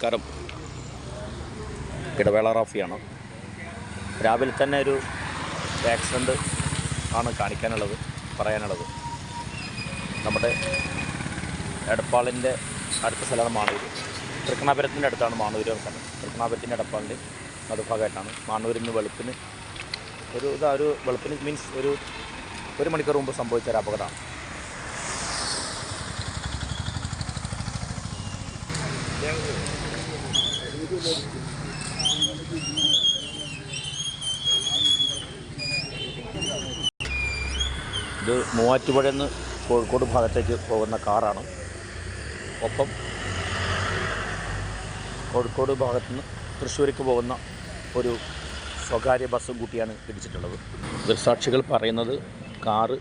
നമസ്കാരം. ഇടവേള റാഫിയാണ്. രാവിലെ തന്നെ ഒരു ആക്സിഡന്റ് ആണ് കാണിക്കാനുള്ളത് പറയാനുള്ളത്. നമ്മുടെ എടപ്പാളിന്റെ അടുത്ത സ്ഥലമാണ് മാണൂർ തൃക്കണാപുരത്തിന്റെ അടുത്താണ് മാണൂർ സ്ഥലം തൃക്കണാപുരത്തിന്റെ എടപ്പാളിന്റെ നടുഭാഗമായിട്ടാണ് മാണൂരിൽ നിന്ന് വെളുപ്പിന് ഒരു ഇതാ ഒരു വെളുപ്പിന് മീൻസ് ഒരു ഒരു മണിക്കൂർ മുമ്പ് സംഭവിച്ച ഒരു അപകടമാണ്. ഇത് മൂവാറ്റുപുഴയിൽ നിന്ന് കോഴിക്കോട് ഭാഗത്തേക്ക് പോകുന്ന കാറാണ്. ഒപ്പം കോഴിക്കോട് ഭാഗത്തു നിന്ന് തൃശ്ശൂരിക്ക് പോകുന്ന ഒരു സ്വകാര്യ ബസ്സും കൂട്ടിയാണ് ഇടിച്ചിട്ടുള്ളത് ദൃക്സാക്ഷികൾ പറയുന്നത് കാറ്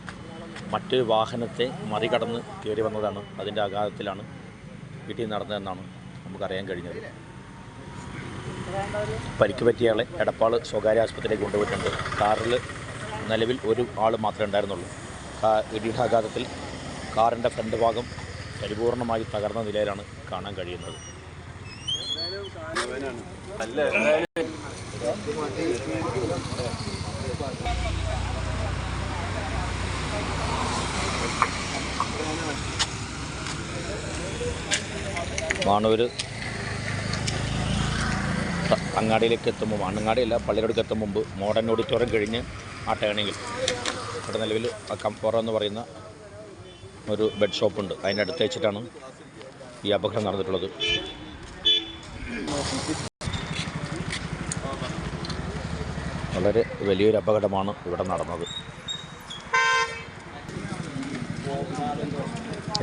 മറ്റൊരു വാഹനത്തെ മറികടന്ന് കയറി വന്നതാണ്. അതിന്റെ ആഘാതത്തിലാണ് ഇടി നടന്നതെന്നാണ് നമുക്കറിയാൻ കഴിഞ്ഞത്. പരിക്ക് പറ്റിയയാളെ എടപ്പാൾ സ്വകാര്യ ആശുപത്രിയിലേക്ക് കൊണ്ടുപോയിട്ടുണ്ട്. കാറിൽ നിലവിൽ ഒരു ആൾ മാത്രമേ ഉണ്ടായിരുന്നുള്ളൂ. ഇടിയുടെ കാറിന്റെ ഫ്രണ്ട് ഭാഗം പരിപൂർണമായി തകർന്ന നിലയിലാണ് കാണാൻ കഴിയുന്നത്. മാണൂർ അങ്ങാടിയിലേക്ക് എത്തുമ്പോൾ അങ്ങാടിയല്ല പള്ളിയോടക്ക് എത്തും മുമ്പ് മോഡേൺ ഓഡിറ്റോറിയം കഴിഞ്ഞ് ആ ടേണിങ്ങിൽ ഇവിടെ നിലവിൽ കംഫോറ എന്ന് പറയുന്ന ഒരു ബെഡ് ഷോപ്പുണ്ട് അതിന്റെ അടുത്ത് വെച്ചിട്ടാണ് ഈ അപകടം നടന്നിട്ടുള്ളത്. വളരെ വലിയൊരു അപകടമാണ് ഇവിടെ നടന്നത്.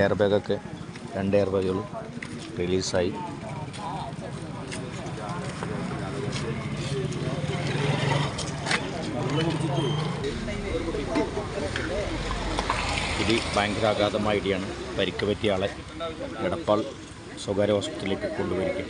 എയർ ബാഗൊക്കെ രണ്ട് എയർ ബാഗുകളും റിലീസായി ഇടി ഭയങ്കരാഘാതമായ ഇടിയാണ്. പരിക്ക് പറ്റിയ ആളെ എടപ്പാൾ സ്വകാര്യ ഹോസ്പിറ്റലിലേക്ക് കൊണ്ടുപോയിരിക്കും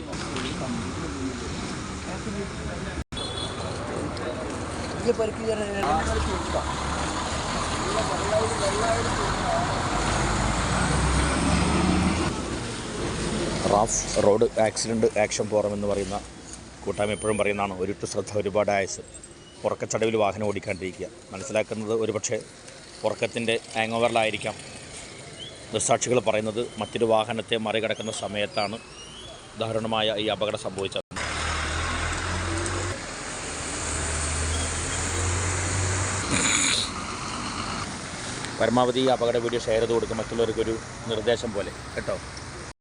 RAF road accident action forum എന്ന് പറയുന്ന കൂട്ടായ്മ എപ്പോഴും പറയുന്നതാണ്. ഒരിട്ട് ശ്രദ്ധ ഒരുപാട് ആയസ് ഉറക്കച്ചടവിൽ വാഹനം ഓടിക്കാണ്ടിരിക്കുക. മനസ്സിലാക്കുന്നത് ഒരുപക്ഷെ ഉറക്കത്തിന്റെ ഹാങ് ഓവറിലായിരിക്കാം ദൃസാക്ഷികൾ പറയുന്നത് മറ്റൊരു വാഹനത്തെ മറികടക്കുന്ന സമയത്താണ് ദാരുണമായ ഈ അപകടം സംഭവിച്ചത്. പരമാവധി അപകട വീഡിയോ ഷെയർ ചെയ്ത് കൊടുക്കുക. മറ്റുള്ളവർക്കൊരു നിർദ്ദേശം പോലെ. കേട്ടോ?